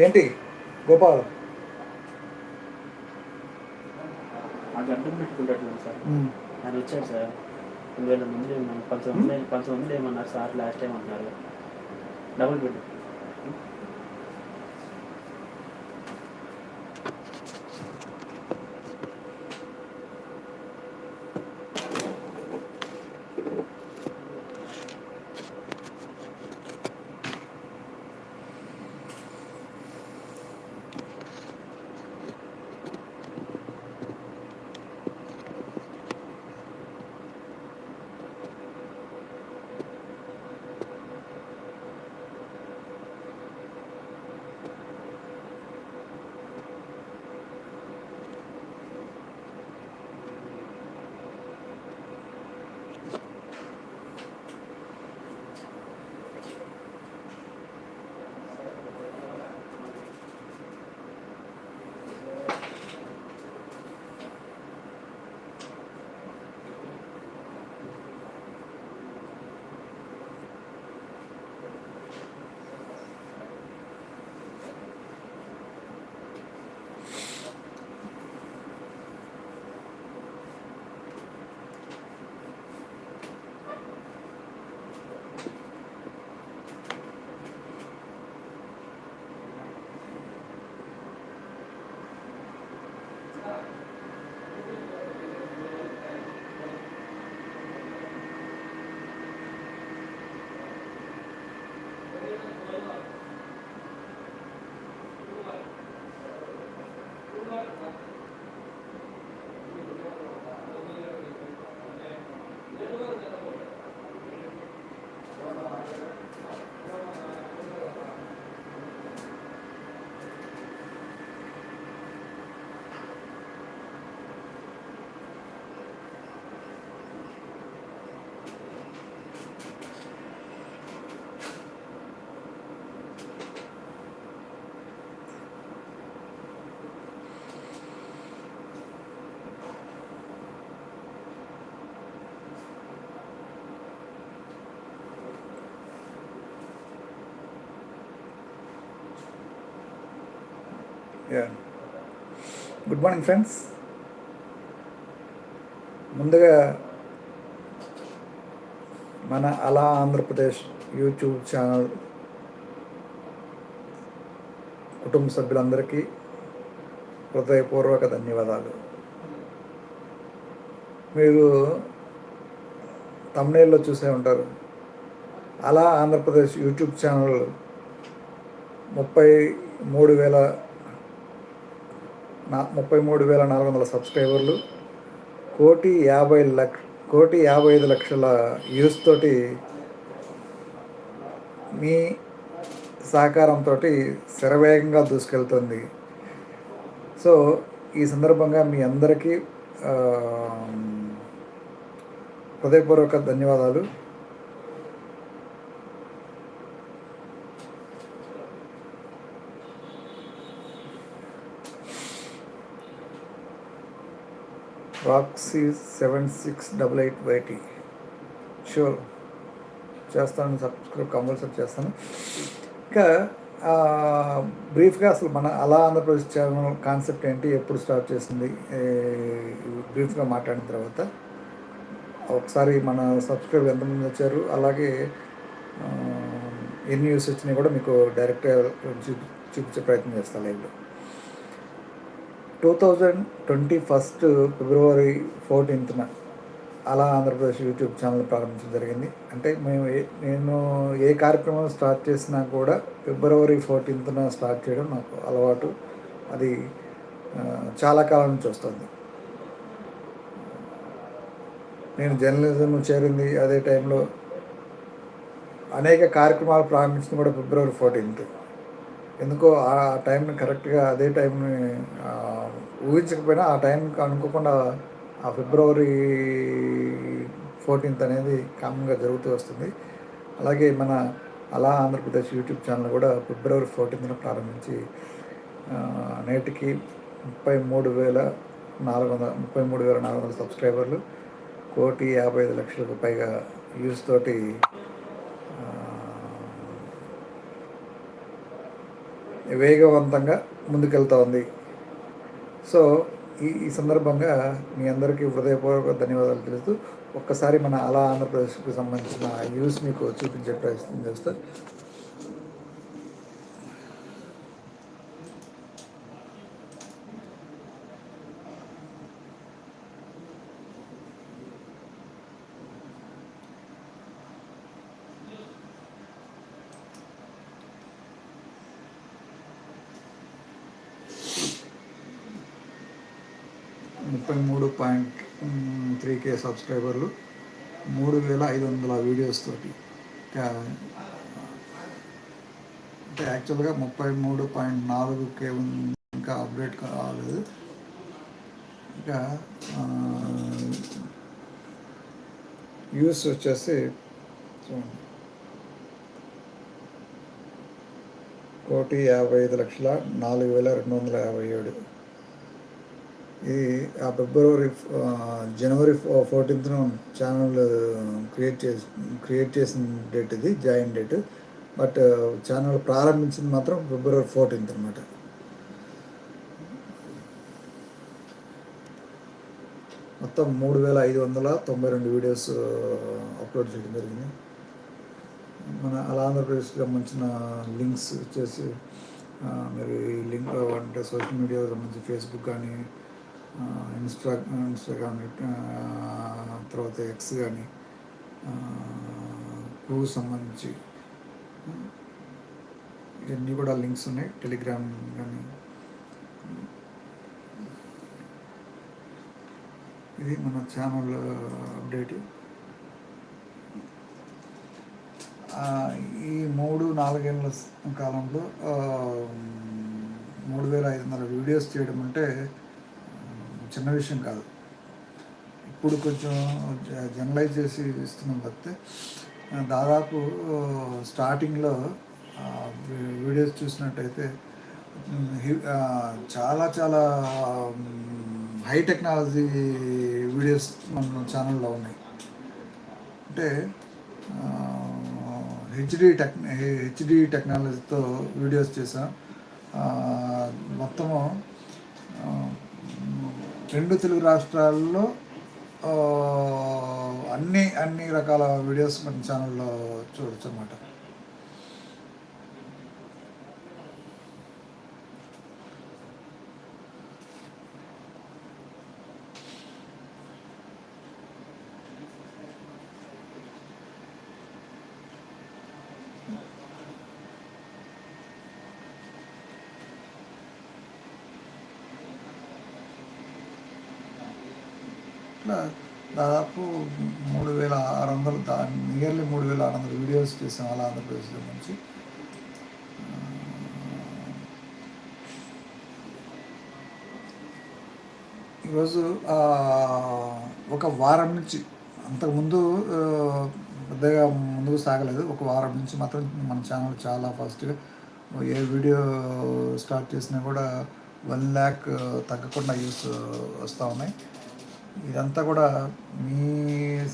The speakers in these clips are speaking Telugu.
ఏంటి? గోపాల్. ఆ గడ్డం పెట్టుకుంటాడు సార్. ఆయన వచ్చాడు సార్. రెండు వేల మంది ఏమన్నారు పంతొమ్మిది మంది పంతొమ్మిది మంది ఏమన్నారు సార్ లాస్ట్ టైం అంటున్నారు double bed good morning friends ముందుగా మన అలా ఆంధ్రప్రదేశ్ యూట్యూబ్ ఛానల్ కుటుంబ సభ్యులందరికీ హృదయపూర్వక ధన్యవాదాలు. మీరు తమిళలో చూసే ఉంటారు. అలా ఆంధ్రప్రదేశ్ యూట్యూబ్ ఛానల్ ముప్పై మూడు వేల నా ముప్పై మూడు వేల నాలుగు వందల సబ్స్క్రైబర్లు. కోటి యాభై లక్ష కోటి యాభై ఐదు లక్షల వ్యూస్ తోటి మీ సహకారంతో శరవేగంగా దూసుకెళ్తుంది. సో ఈ సందర్భంగా మీ అందరికీ హృదయపూర్వక ధన్యవాదాలు. Proxy seven six double eight YT. Sure. చేస్తాను సబ్స్క్రైబ్ కంపల్సరీ చేస్తాను. ఇంకా బ్రీఫ్గా అసలు మన అలా ఆంధ్రప్రదేశ్ ఛానల్ కాన్సెప్ట్ ఏంటి ఎప్పుడు స్టార్ట్ చేసింది బ్రీఫ్గా మాట్లాడిన తర్వాత. ఒకసారి మన సబ్స్క్రైబ్ ఎంతమంది వచ్చారు అలాగే ఎన్ని న్యూస్ వచ్చినాయి కూడా మీకు డైరెక్ట్గా చూపించే ప్రయత్నం చేస్తాను లైవ్లో. Two thousand twenty first February ఫోర్టీన్త్న అలా ఆంధ్రప్రదేశ్ యూట్యూబ్ ఛానల్ ప్రారంభించడం జరిగింది. అంటే మేము ఏ నేను ఏ కార్యక్రమం స్టార్ట్ చేసినా కూడా ఫిబ్రవరి ఫోర్టీన్త్న స్టార్ట్ చేయడం నాకు అలవాటు. అది చాలా కాలం నుంచి వస్తుంది. నేను జర్నలిజం చేరింది అదే టైంలో అనేక కార్యక్రమాలు ప్రారంభించింది కూడా ఫిబ్రవరి ఫోర్టీన్త్. ఎందుకో ఆ టైంని కరెక్ట్గా అదే టైంని ఊహించకపోయినా ఆ టైంకి అనుకోకుండా ఆ ఫిబ్రవరి ఫోర్టీన్త్ అనేది కామన్గా జరుగుతూ వస్తుంది. అలాగే మన అలా ఆంధ్రప్రదేశ్ యూట్యూబ్ ఛానల్ కూడా ఫిబ్రవరి ఫోర్టీన్త్న ప్రారంభించి నేటికి ముప్పై మూడు వేల నాలుగు వందల ముప్పై మూడు వేల నాలుగు వందల సబ్స్క్రైబర్లు కోటి యాభై ఐదు లక్షలకు పైగా వ్యూస్ తోటి వేగవంతంగా ముందుకెళ్తా ఉంది. సో ఈ ఈ సందర్భంగా మీ అందరికీ హృదయపూర్వక ధన్యవాదాలు తెలుస్తూ ఒక్కసారి మన అలా ఆంధ్రప్రదేశ్కి సంబంధించిన న్యూస్ మీకు చూపించే ప్రయత్నం చేస్తారు ముప్పై మూడు పాయింట్ త్రీ కే సబ్స్క్రైబర్లు మూడు వేల ఐదు వందల వీడియోస్ తోటి. అంటే యాక్చువల్గా ముప్పై మూడు పాయింట్ నాలుగు కే ఇంకా అప్డేట్ కాలేదు. ఇంకా యూస్ వచ్చేసి చూడండి. కోటి యాభై ఐదు లక్షల నాలుగు వేల రెండు వందల యాభై ఏడు. ఇది ఆ ఫిబ్రవరి జనవరి ఫోర్టీన్త్న ఛానల్ క్రియేట్ చేసి క్రియేట్ చేసిన డేట్ ఇది జాయిన్ డేట్. బట్ ఛానల్ ప్రారంభించింది మాత్రం ఫిబ్రవరి ఫోర్టీన్త్ అనమాట మొత్తం మూడు వేల ఐదు వందల తొంభై రెండు వీడియోస్ అప్లోడ్ చేయడం జరిగింది. మన అలా ఆంధ్రప్రదేశ్కి సంబంధించిన లింక్స్ వచ్చేసి మరి మీరు ఈ లింక్ అంటే సోషల్ మీడియాకి సంబంధించి ఫేస్బుక్ కానీ ఇన్స్టా ఇన్స్టాగ్రామ్ తర్వాత ఎక్స్ కానీ క్రూ సంబంధించి ఇవన్నీ కూడా లింక్స్ ఉన్నాయి టెలిగ్రామ్ కానీ ఇది మన ఛానల్ అప్డేట్. ఈ మూడు నాలుగేళ్ళ కాలంలో మూడు వేల ఐదు వందల వీడియోస్ చేయడం అంటే చిన్న విషయం కాదు. ఇప్పుడు కొంచెం జ- జనరలైజ్ చేసి ఇస్తున్నాం తప్పితే దాదాపు స్టార్టింగ్లో వీడియోస్ చూసినట్టయితే చాలా చాలా హై టెక్నాలజీ వీడియోస్ మన ఛానల్లో ఉన్నాయి. అంటే హెచ్డి టెక్ హెచ్డి టెక్నాలజీతో వీడియోస్ చేసాం మొత్తము రెండు తెలుగు రాష్ట్రాల్లో అన్ని అన్ని రకాల వీడియోస్ మన ఛానల్లో చూడొచ్చు అన్నమాట ఇట్లా దాదాపు మూడు వేల ఆరు వందలు దా నియర్లీ మూడు వేల ఆరు వందలు వీడియోస్ చేసాం అలా ఆంధ్రప్రదేశ్లో నుంచి. ఈరోజు ఒక వారం నుంచి అంతకుముందు పెద్దగా ముందుకు సాగలేదు. ఒక వారం నుంచి మాత్రం మన ఛానల్ చాలా ఫాస్ట్గా ఏ వీడియో స్టార్ట్ చేసినా కూడా వన్ ల్యాక్ తగ్గకుండా యూస్ వస్తూ ఉన్నాయి. ఇదంతా కూడా మీ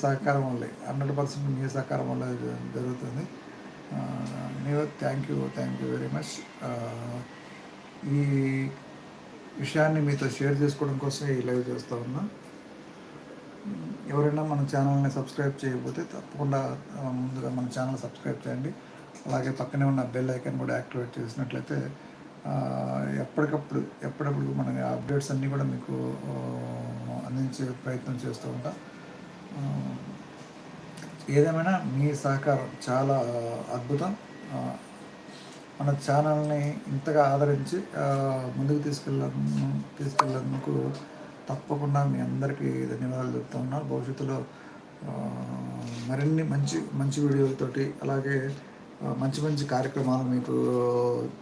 సహకారం వల్లే. హండ్రెడ్ పర్సెంట్ మీ సహకారం వల్ల ఇది జరుగుతుంది. మీరు thank you thank you very much. ఈ విషయాన్ని మీతో షేర్ చేసుకోవడం కోసం ఈ లైవ్ చేస్తూ ఉన్నా. ఎవరైనా మన ఛానల్ని సబ్స్క్రైబ్ చేయకపోతే తప్పకుండా ముందుగా మన ఛానల్ సబ్స్క్రైబ్ చేయండి. అలాగే పక్కనే ఉన్న బెల్ ఐకాన్ కూడా యాక్టివేట్ చేసినట్లయితే ఎప్పటికప్పుడు ఎప్పటికప్పుడు మన అప్డేట్స్ అన్నీ కూడా మీకు అందించే ప్రయత్నం చేస్తూ ఉంటా. ఏదేమైనా మీ సహకారం చాలా అద్భుతం. మన ఛానల్ని ఇంతగా ఆదరించి ముందుకు తీసుకెళ్ళ తీసుకెళ్ళేందుకు తప్పకుండా మీ అందరికీ ధన్యవాదాలు చెప్తా ఉన్నాను భవిష్యత్తులో మరిన్ని మంచి మంచి వీడియోలతోటి అలాగే మంచి మంచి కార్యక్రమాలు మీకు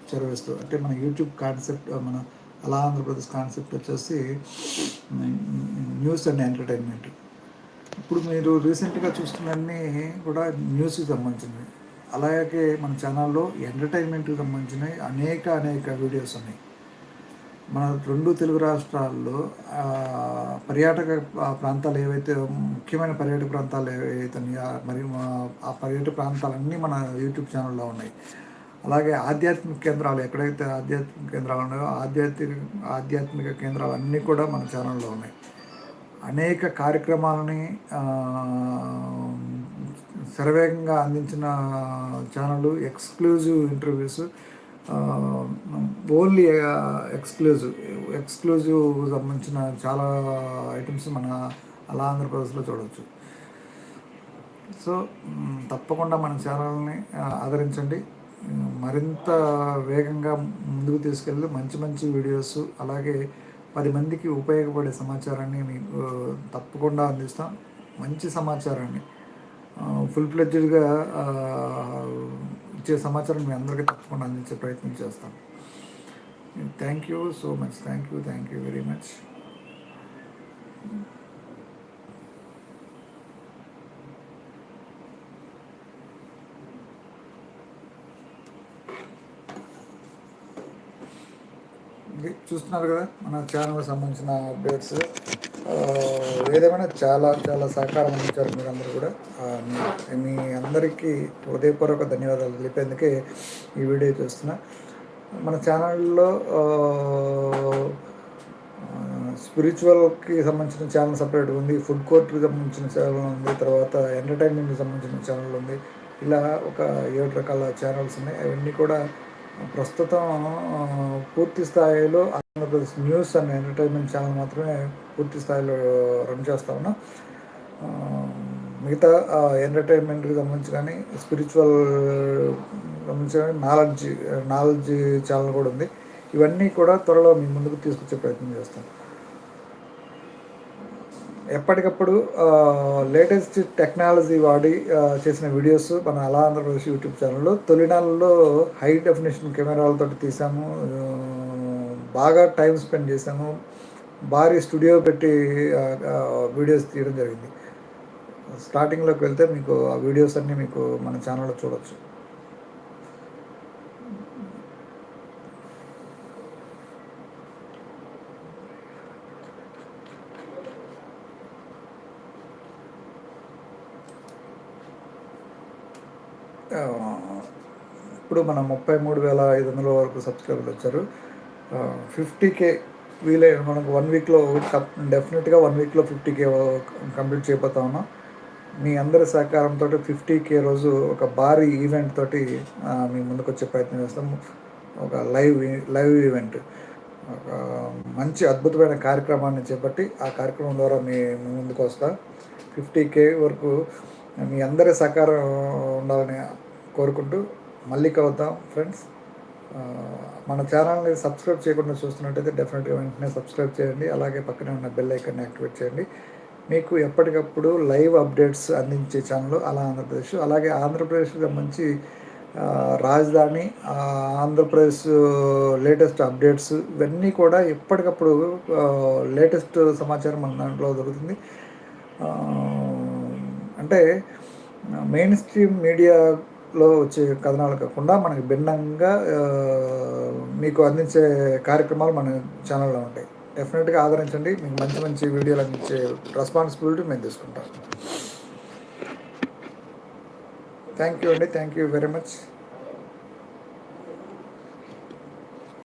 చేరవేస్తూ అంటే మన యూట్యూబ్ కాన్సెప్ట్ మన అలా ఆంధ్రప్రదేశ్ కాన్సెప్ట్ వచ్చేసి న్యూస్ అండ్ ఎంటర్టైన్మెంట్ ఇప్పుడు మీరు రీసెంట్గా చూస్తున్నవన్నీ కూడా న్యూస్కి సంబంధించినవి. అలాగే మన ఛానల్లో ఎంటర్టైన్మెంట్కి సంబంధించినవి అనేక అనేక వీడియోస్ ఉన్నాయి. మన రెండు తెలుగు రాష్ట్రాల్లో పర్యాటక ఆ, ప్రాంతాలు ఏవైతే ముఖ్యమైన పర్యాటక ప్రాంతాలు ఏవైతే ఉన్నాయో మరి ఆ పర్యాటక ప్రాంతాలన్నీ మన యూట్యూబ్ ఛానల్లో ఉన్నాయి. అలాగే ఆధ్యాత్మిక కేంద్రాలు ఎక్కడైతే ఆధ్యాత్మిక కేంద్రాలు ఉన్నాయో ఆధ్యాత్మిక ఆధ్యాత్మిక కేంద్రాలు అన్నీ కూడా మన ఛానల్లో ఉన్నాయి. అనేక కార్యక్రమాలని శరవేగంగా అందించిన channel exclusive interviews only exclusive exclusive సంబంధించిన చాలా ఐటమ్స్ మన అలా ఆంధ్రప్రదేశ్లో చూడవచ్చు సో తప్పకుండా మన ఛానల్ని ఆదరించండి. మరింత వేగంగా ముందుకు తీసుకెళ్ళి మంచి మంచి వీడియోస్ అలాగే పది మందికి ఉపయోగపడే సమాచారాన్ని మీకు తప్పకుండా అందిస్తాం. మంచి సమాచారాన్ని. ఫుల్ ఫ్లెడ్జ్డ్గా ఇచ్చే సమాచారం మీ అందరికీ తప్పకుండా అందించే ప్రయత్నం చేస్తాం thank you so much thank you thank you very much చూస్తున్నారు కదా మన ఛానల్కి సంబంధించిన అప్డేట్స్ ఏదేమైనా చాలా చాలా సహకారం అందించారు మీరందరూ కూడా. మీ- అందరికీ హృదయపూర్వక ధన్యవాదాలు తెలిపేందుకే ఈ వీడియో చూస్తున్నా. మన ఛానల్లో స్పిరిచువల్కి సంబంధించిన ఛానల్ సపరేట్ ఉంది ఫుడ్ కోర్ట్కి సంబంధించిన ఛానల్ ఉంది తర్వాత ఎంటర్టైన్మెంట్కి సంబంధించిన ఛానల్ ఉంది. ఇలా ఒక ఏడు రకాల ఛానల్స్ ఉన్నాయి. అవన్నీ కూడా ప్రస్తుతం పూర్తి స్థాయిలో Andhra Pradesh news and entertainment channel మాత్రమే పూర్తి స్థాయిలో రన్ చేస్తా ఉన్నా. మిగతా ఎంటర్టైన్మెంట్కి సంబంధించి కానీ స్పిరిచువల్ సంబంధించి కానీ నాలెడ్జ్ నాలెడ్జ్ ఛానల్ కూడా ఉంది. ఇవన్నీ కూడా త్వరలో మీ ముందుకు తీసుకొచ్చే ప్రయత్నం చేస్తాం ఎప్పటికప్పుడు లేటెస్ట్ టెక్నాలజీ వాడి చేసిన వీడియోస్ మన అలా ఆంధ్రప్రదేశ్ యూట్యూబ్ ఛానల్లో తొలినాళ్ళలో హై డెఫినేషన్ కెమెరాలతో తీసాము. బాగా టైం స్పెండ్ చేసాము. భారీ స్టూడియో పెట్టి వీడియోస్ తీయడం జరిగింది. స్టార్టింగ్లోకి వెళ్తే మీకు ఆ వీడియోస్ అన్నీ మీకు మన ఛానల్లో చూడొచ్చు. ఇప్పుడు మన ముప్పై మూడు వేల ఐదు వందల వరకు సబ్స్క్రైబర్లు వచ్చారు. ఫిఫ్టీ కే వీలైన మనకు వన్ వీక్లో డెఫినెట్గా వన్ వీక్లో ఫిఫ్టీ కే కంప్లీట్ చేయబోతా ఉన్నాం. మీ అందరి సహకారంతో ఫిఫ్టీ కే రోజు ఒక భారీ ఈవెంట్ తోటి మీ ముందుకు వచ్చే ప్రయత్నం చేస్తాం. ఒక లైవ్ లైవ్ ఈవెంట్ ఒక మంచి అద్భుతమైన కార్యక్రమాన్ని చేపట్టి ఆ కార్యక్రమం ద్వారా మీ ముందుకు వస్తా ఫిఫ్టీ కే వరకు మీ అందరి సహకారం ఉండాలని కోరుకుంటూ మళ్ళీ కలుద్దాం ఫ్రెండ్స్ మన ఛానల్ని సబ్స్క్రైబ్ చేయకుండా చూస్తున్నట్టయితే డెఫినెట్గా వెంటనే సబ్స్క్రైబ్ చేయండి. అలాగే పక్కనే ఉన్న బెల్ ఐకాన్ని యాక్టివేట్ చేయండి. మీకు ఎప్పటికప్పుడు లైవ్ అప్డేట్స్ అందించే ఛానల్ అలా ఆంధ్రప్రదేశ్. అలాగే ఆంధ్రప్రదేశ్కి సంబంధించి రాజధాని ఆంధ్రప్రదేశ్ లేటెస్ట్ అప్డేట్స్ ఇవన్నీ కూడా ఎప్పటికప్పుడు లేటెస్ట్ సమాచారం మన దాంట్లో దొరుకుతుంది. అంటే మెయిన్ స్ట్రీమ్ మీడియా లో వచ్చే కథనాలు కాకుండా మనకి భిన్నంగా మీకు అందించే కార్యక్రమాలు మన ఛానల్లో ఉంటాయి. డెఫినెట్గా ఆదరించండి. మీకు మంచి మంచి వీడియోలు అందించే రెస్పాన్సిబిలిటీ మేము తీసుకుంటాం థ్యాంక్ యూ అండి. Thank you very much